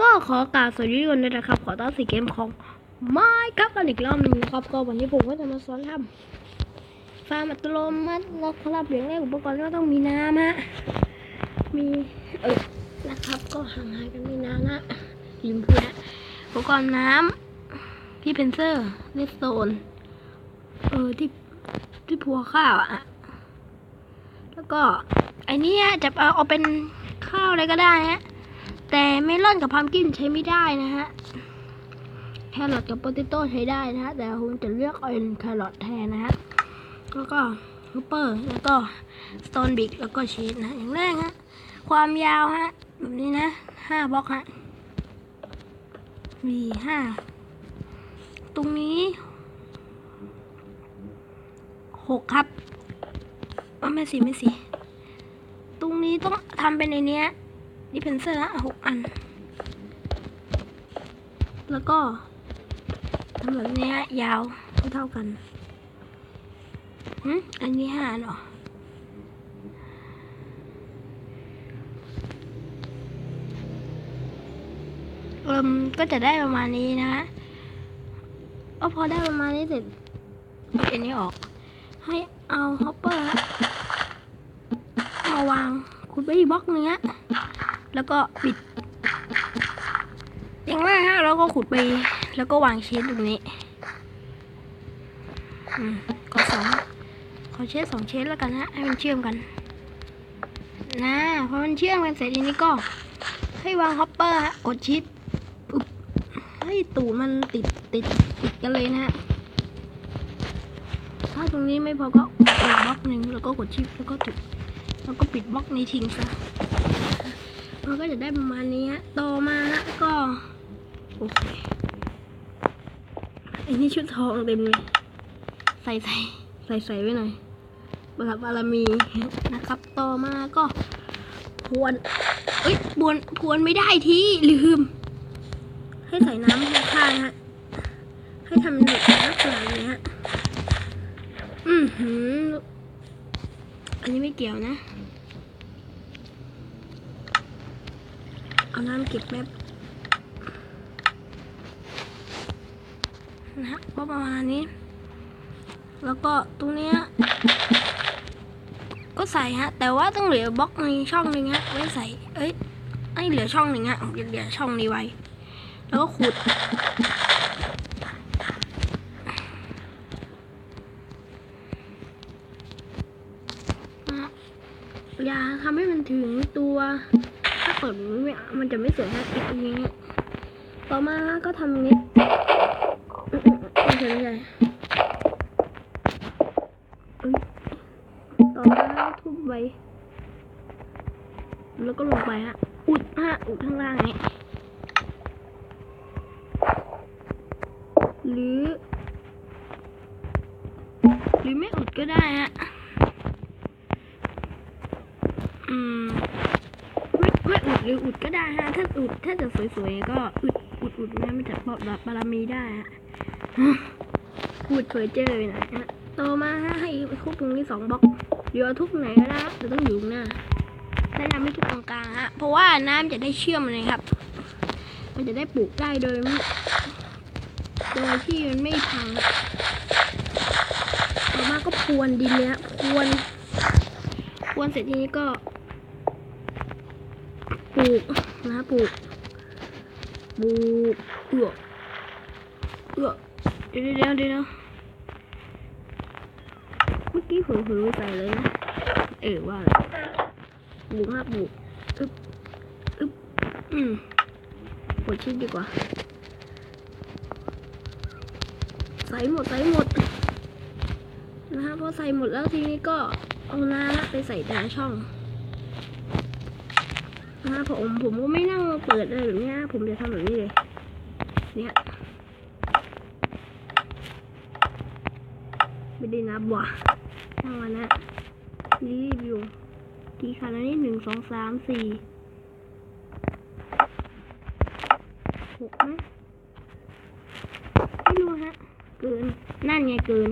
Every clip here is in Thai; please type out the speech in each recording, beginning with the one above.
ก็ขอกราบสวัสดีทุกคนด้วยนะครับ ขอต้อนรับสู่เกมของไม้ครับกันอีกรอบนึงนะครับ ก็วันนี้ผมก็จะมาสอนทำฟาร์มอัตโนมัตินะครับอย่างแรกอุปกรณ์ก็ต้องมีน้ำฮะ มีเออนะครับก็ห่างหายกันมีน้ำนะลืมพูดนะอุปกรณ์น้ำพี่เพนเซอร์เลสโตนเออที่ที่พัวข้าวอะแล้วก็ไอ้เนี่ยจะเอาเอาเป็นข้าวอะไรก็ได้ฮะ แต่เมลอนกับพัมกินใช้ไม่ได้นะฮะ แครอทกับโปเตโต้ใช้ได้นะฮะ แต่ผมจะเลือกเอาเป็นแครอทแทนนะฮะ แล้วก็ฮูปเปอร์ แล้วก็สโตนบิกแล้วก็ชีสนะ อย่างแรกฮะ ความยาวฮะ แบบนี้นะห้าบล็อกฮะมีห้า ตรงนี้หกครับไม่สิไม่สิ ตรงนี้ต้องทำเป็นในเนี้ย ดิเพนเซอร์ฮะหกอัน แล้วก็ทำแบบเนี้ยยาวเท่ากันหืมอันนี้ห้าเนาะเอิมก็จะได้ประมาณนี้นะฮะก็พอได้ประมาณนี้เสร็จเอาอันนี้ออก ให้เอาฮอปเปอร์มาวางขุดไว้บล็อกหนึงฮะ แล้วก็ปิด อย่างแรกฮะเราก็ขุดไป แล้วก็วางเชสตรงนี้อืมก็สองขอเชสสองเชสแล้วกันฮะให้มันเชื่อมกันนะพอมันเชื่อมกันเสร็จทีนี้ก็ ให้วางฮอปเปอร์ฮะกดชิดปุ๊บให้ตูดมันติดติดติดกันเลยนะฮะถ้าตรงนี้ไม่พอก็กดบล็อกหนึ่งแล้วก็กดชิปแล้วก็จุดแล้วก็ปิดบล็อกนี้ทิ้งซะ มันก็จะได้ประมาณนี้ฮะต่อมาฮะก็โอเคอ้นี่ชุดทองเต็มเลยใส่ใส่ใส่ใส่ไว้หน่อยบารบารมีนะครับ ต่อมาก็พวนเอ้ยพวนพวนไม่ได้ทีลืม ให้ใส่น้ำข้างฮะให้ทำหนึ่งลักษณะนี้ฮะอือหืออันนี้ไม่เกี่ยวนะ เอาน้ำเก็บแป๊บนะฮะก็ประมาณนี้ แล้วก็ตรงเนี้ยก็ใส่ฮะ แต่ว่าต้องเหลือบล็อกในช่องหนึ่งฮะไว้ใส่ เอ้ยให้เหลือช่องหนึ่งฮะผมจะเหลือช่องนี้ไว้ แล้วก็ขุดนะฮะอย่าทำให้มันถึงตัว เปิดมันไม่มันจะไม่สวยฮะติดตรงนี้ ต่อมาก็ทำอย่างนี้ไม่ใช่ไม่ใช่อุ๊ยต่อมาทุบไปแล้วก็ลงไปฮะ อุดฮะ อุดข้างล่างนี้หรือ หรือไม่อุดก็ได้ฮะ อืม ไม่ไม่อุด หรืออุดก็ได้ฮะ ถ้าอุดถ้าจะสวยๆก็อุดอุดอุดนะมันจะบอกแบบบารมีได้ฮะพูดเผยเจอเลยนะฮะต่อมาฮะให้ทุบตรงนี้สองบล็อกเดี๋ยวทุบไหนก็ได้ฮะแต่ต้องอยู่หน้าแนะนำให้ทุบตรงกลางฮะเพราะว่าน้ำจะได้เชื่อมเลยครับ มันจะได้ปลูกได้โดยโดยที่มันไม่พังต่อมาก็พรวนดินเนี่ยพรวนพรวนเสร็จทีนี้ก็ ลูกนะปลูกปลูกเอือเอือเดี๋ยวเดี๋ยวเดี๋ยวเมื่อกี้ผมเผลอใส่เลยนะเออว่าแล้วปลูกฮะปลูกอึ๊บอึ๊บอืมกดชิดดีกว่าใส่หมดใส่หมดนะฮะพอใส่หมดแล้วทีนี้ก็เอาน้ำไปใส่แต่ช่อง นะผมผมก็ไม่นั่งเปิดอะไรแบบนี้ยผมจะทำแบบนี้เลย เนี่ยไม่ได้นับว่ะทั้งวันนะนี่รีวิวกี่คันแล้วนี่หนึ่งสองสามสี่หกนะไม่รู้ฮะ เกิน นั่นไงเกิน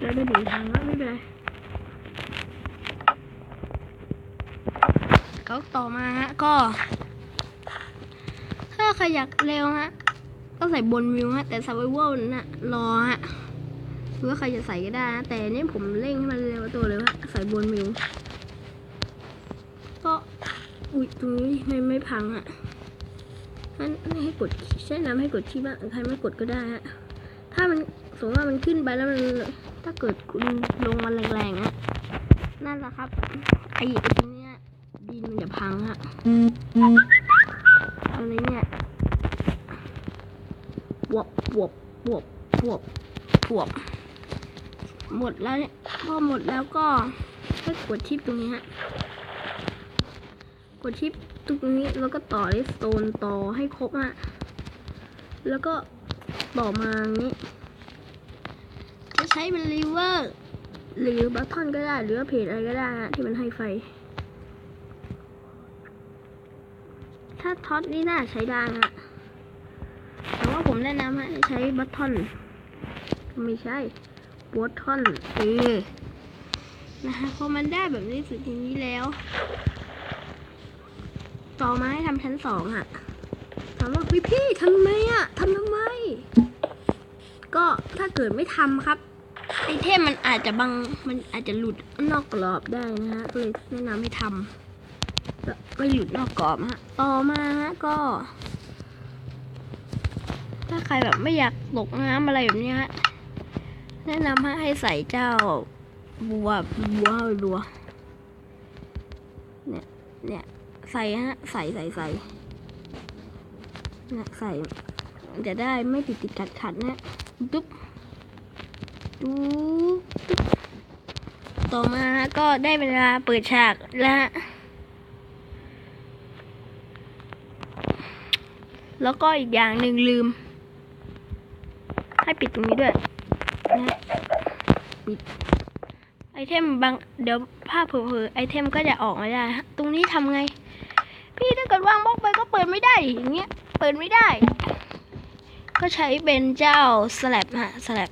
แล้วไปถึงทางแล้วไม่เป็นไร วต่อมาฮะก็ ถ้าใครอยากเร็วฮะก็ใส่บนวิวฮะแต่ survival น่ะรอฮะหรือว่าใครจะใส่ก็ได้นะแต่อันนี่ผมเร่งให้มันเร็วตัวเลยฮะใส่บนวิวก็อุ้ยตรงนี้ไม่ไม่พังอะนั่นให้กดใช้น้ำให้กดที่บ้านใครไม่กดก็ได้ฮะถ้ามันสมมติว่ามันขึ้นไปแล้วมันถ้าเกิดคุณลงมันแรงๆอะนั่นแหละครับไอ้ตรงนี้ มันจะพังฮะอะไรเนี่ยบวบบวบบวบบวบบวบ หมดแล้วเนี่ยพอหมดแล้วก็ให้กดชิปตรงนี้ฮะ กดชิปตรงนี้แล้วก็ต่อเลสโตนต่อให้ครบฮะ แล้วก็ต่อมาอย่างนี้ จะใช้เป็นรีเวอร์หรือบัตทอนก็ได้ หรือเพจอะไรก็ได้ฮะที่มันให้ไฟ ถ้าท็อตนี่น่าใช้ได้ฮะแต่ว่าผมแนะนำให้ใช้บัตทอนไม่ใช่บัตทอนเออนะฮะพอมันได้แบบนี้สุดอย่นี้แล้ว ต่อมาให้ทำชั้นสองอะถามว่าพี่พี่ทำไมอะทำทำไม ก็ถ้าเกิดไม่ทำครับไอเทมมันอาจจะบังมันอาจจะหลุดนอกกรอบได้นะฮะก็เลยแนะนำให้ทำ แล้วไม่หลุดนอกกรอบฮะต่อมาฮะก็ ถ้าใครแบบไม่อยากตกน้ำอะไรแบบนี้ฮะแนะนำให้ใส่เจ้าบัวบัวไปบัวเนี่ยเนี่ยใส่ฮะใส่ใส่ใส่เนี่ยใส่จะได้ไม่ติดติดขัดขัดนะตุ๊บตุ๊บตุ๊บต่อมาฮะก็ได้เวลาเปิดฉากแล้วฮะ แล้วก็อีกอย่างหนึ่งลืม ให้ปิดตรงนี้ด้วยนะปิดไอเทมบางเดี๋ยวภาพเผลอๆไอเทมก็จะออกมาได้ฮะตรงนี้ทำไง พี่ถ้าเกิดวางบล็อกไปก็เปิดไม่ได้อย่างเงี้ยเปิดไม่ได้ ก็ใช้เป็นเจ้าสลับฮะสลับ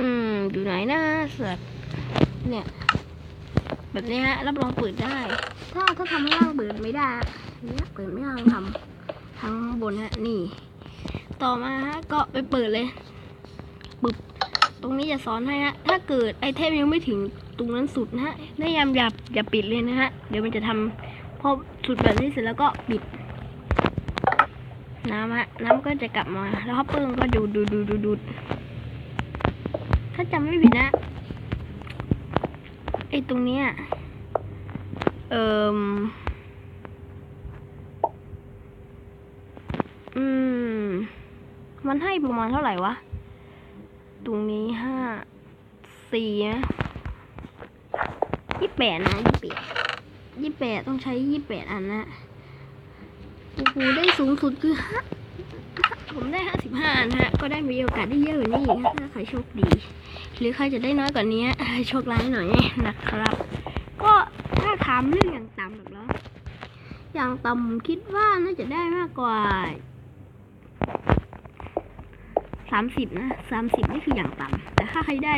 อืมอยู่ไหนนะสลับเนี่ย แบบนี้ฮะรับรองเปิดได้ ถ้าถ้าทำข้างล่างเปิดไม่ได้ เนี่ยเปิดไม่ได้ลองทำทางบนฮะนี่ ต่อมาฮะก็ไปเปิดเลยปึบตรงนี้จะสอนให้ฮะถ้าเกิดไอเทมยังไม่ถึงตรงนั้นสุดนะฮะแนะนำอย่าอย่าปิดเลยนะฮะเดี๋ยวมันจะทำพอสุดแบบนี้เสร็จแล้วก็ปิด น้ำฮะน้ำก็จะกลับมาแล้วเขาเปิ้งก็ดูดดูดดูดดูดูดถ้าจำไม่ผิดนะไอตรงเนี้ยเอ่อม มันให้ประมาณเท่าไหร่วะ ตรงนี้ห้าสี่นะยี่แปดนะยี่แปดยี่แปดต้องใช้ยี่แปดอันนะโอ้โหได้สูงสุดคือห้าผมได้ห้าสิบห้าอันฮะ ก็ได้มีโอกาสได้เยอะกว่านี้อีกถ้าใครโชคดี หรือใครจะได้น้อยกว่านี้โชคร้ายหน่อยนะครับ ก็ถ้าถามเรื่องอย่างต่ำหรอกเหรออย่างต่ำคิดว่าน่าจะได้มากกว่าามสิบนะสามสิบนี่คืออย่างต่ำแต่ถ้าใครได้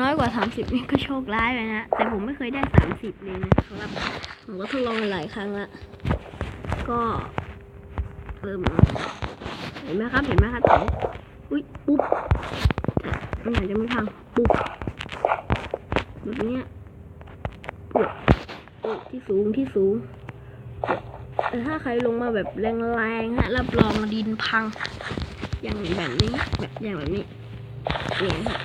น้อยกว่าสามสิบนี่ก็โชคร้ายไปนะ แต่ผมไม่เคยได้สามสิบเลยนะครับ ผมก็ทดลองหลายครั้งละก็เริ่มเห็นไหมครับเห็นไหมครับอุ้ยปุ๊บมันอาจจะไม่พังปุ๊บแบบเนี้ยปุ๊บอุ๊ยที่สูงที่สูงแต่ถ้าใครลงมาแบบแรงๆฮะรับรองดินพัง อย่างแบบนี้แบบอย่างแบบนี้เนี่ยฮะ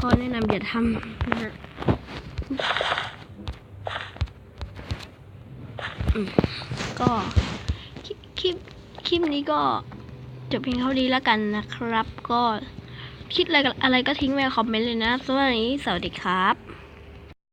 ก็แนะนำอย่าทำนะฮะก็คลิปคลิปนี้ก็จบเพียงเท่านี้แล้วกันนะครับ ก็คิดอะไรอะไรก็ทิ้งไว้คอมเมนต์เลยนะสวัสดีสวัสดีครับ